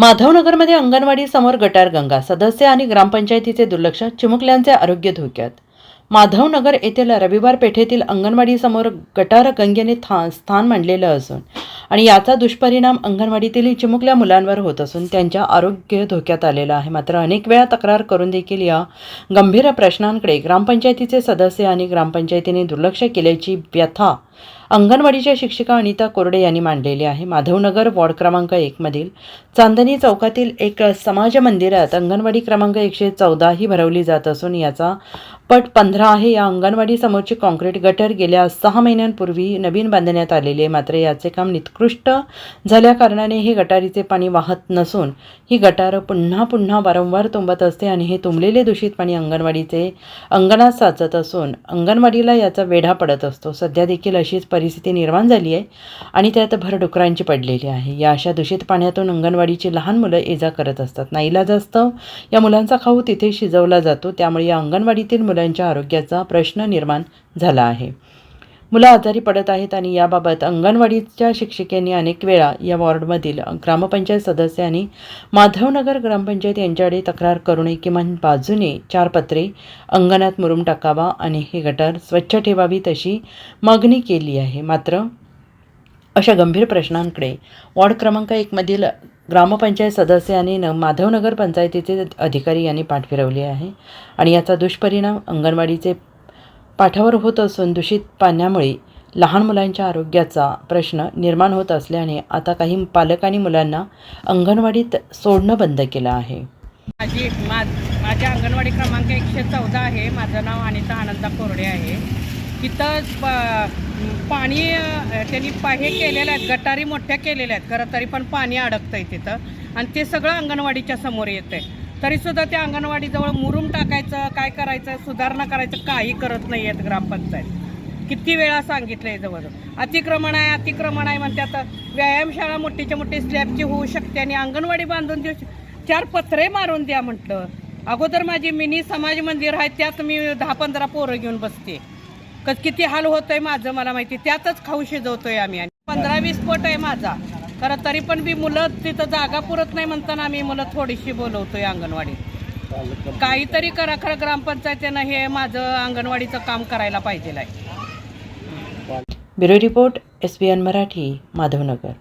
माधवनगरमध्ये अंगणवाडी समोर गटार गंगा सदस्य आणि ग्रामपंचायतीचे दुर्लक्ष चिमुकल्यांचे आरोग्य धोक्यात. माधवनगर येथील रविवार पेठेतील अंगणवाडीसमोर गटार गंगेने था स्थान मांडलेलं असून आणि याचा दुष्परिणाम अंगणवाडीतील चिमुकल्या मुलांवर होत असून त्यांच्या आरोग्य धोक्यात आलेलं आहे. मात्र अनेक वेळा तक्रार करून देखील या गंभीर प्रश्नांकडे ग्रामपंचायतीचे सदस्य आणि ग्रामपंचायतीने दुर्लक्ष केल्याची व्यथा अंगणवाडीच्या शिक्षिका अनिता कोरडे यांनी मांडलेली आहे. माधवनगर वॉर्ड क्रमांक एकमधील चांदणी चौकातील एक समाज मंदिरात अंगणवाडी क्रमांक एकशे चौदा ही भरवली जात असून याचा पट पंधरा आहे. या अंगणवाडी समोरची कॉन्क्रीट गटर गेल्या सहा महिन्यांपूर्वी नवीन बांधण्यात आलेली आहे. मात्र याचे काम निकृष्ट झाल्याकारणाने हे गटारीचे पाणी वाहत नसून ही गटार पुन्हा पुन्हा वारंवार तुंबत असते आणि हे तुंबलेले दूषित पाणी अंगणवाडीचे अंगणात साचत असून अंगणवाडीला याचा वेढा पडत असतो. सध्या देखील अशी अशीच परिस्थिती निर्माण झाली आहे आणि त्यात भर डुकरांची पडलेली आहे. या अशा दूषित पाण्यातून अंगणवाडीची लहान मुलं इजा करत असतात. नाईलाजास्तव या मुलांचा खाऊ तिथे शिजवला जातो. त्यामुळे या अंगणवाडीतील मुलांच्या आरोग्याचा प्रश्न निर्माण झाला आहे. मुलं आजारी पडत आहेत आणि याबाबत अंगणवाडीच्या शिक्षिकेने अनेक वेळा या वॉर्डमधील ग्रामपंचायत सदस्यांनी माधवनगर ग्रामपंचायत यांच्याकडे तक्रार करूनही किमान बाजूने चार पत्रे अंगणात मुरुम टाकावा आणि हे गटार स्वच्छ ठेवावी तशी मागणी केली आहे. मात्र अशा गंभीर प्रश्नांकडे वॉर्ड क्रमांक एकमधील ग्रामपंचायत सदस्यांनी न माधवनगर पंचायतीचे अधिकारी यांनी पाठ फिरवली आहे आणि याचा दुष्परिणाम अंगणवाडीचे पाठावर होत असून दूषित पाण्यामुळे लहान मुलांच्या आरोग्याचा प्रश्न निर्माण होत असल्याने आता काही पालकांनी मुलांना अंगणवाडीत सोडणं बंद केलं आहे. माझी मा माझ्या अंगणवाडी क्रमांक एकशे चौदा आहे. माझं नाव अनिता आनंदा कोरडे आहे. तिथं पाणी त्यांनी पा हे केलेलं आहेत गटारी मोठ्या केलेल्या आहेत. खरं तरी पण पाणी अडकतं आहे तिथं. आणि ते सगळं अंगणवाडीच्या समोर येतं आहे तरीसुद्धा त्या अंगणवाडीजवळ मुरुम टाकायचं काय करायचं सुधारणा करायचं काही करत नाही आहेत ग्रामपंचायत. किती वेळा सांगितलंय जवळ. अतिक्रमण आहे अतिक्रमण आहे म्हणते आता व्यायामशाळा मोठीच्या मोठी स्लॅबची होऊ शकते आणि अंगणवाडी बांधून देऊ शक- चार पत्रे मारून द्या म्हटलं. अगोदर माझी मिनी समाज मंदिर आहे त्यात मी दहा पंधरा पोरं घेऊन बसते. किती हाल होतोय माझं मला माहिती त्यातच खाऊ शिजवतोय आम्ही. आणि पंधरा वीस पोट आहे माझा. खरं तरी पण बी मुलं तिथं जागा पुरत नाही म्हणताना आम्ही मुलं थोडीशी बोलवतोय अंगणवाडीत. काहीतरी करा खरं ग्रामपंचायतीनं हे माझं अंगणवाडीचं काम करायला पाहिजे आहे bureau report S B N Marathi Madhavnagar.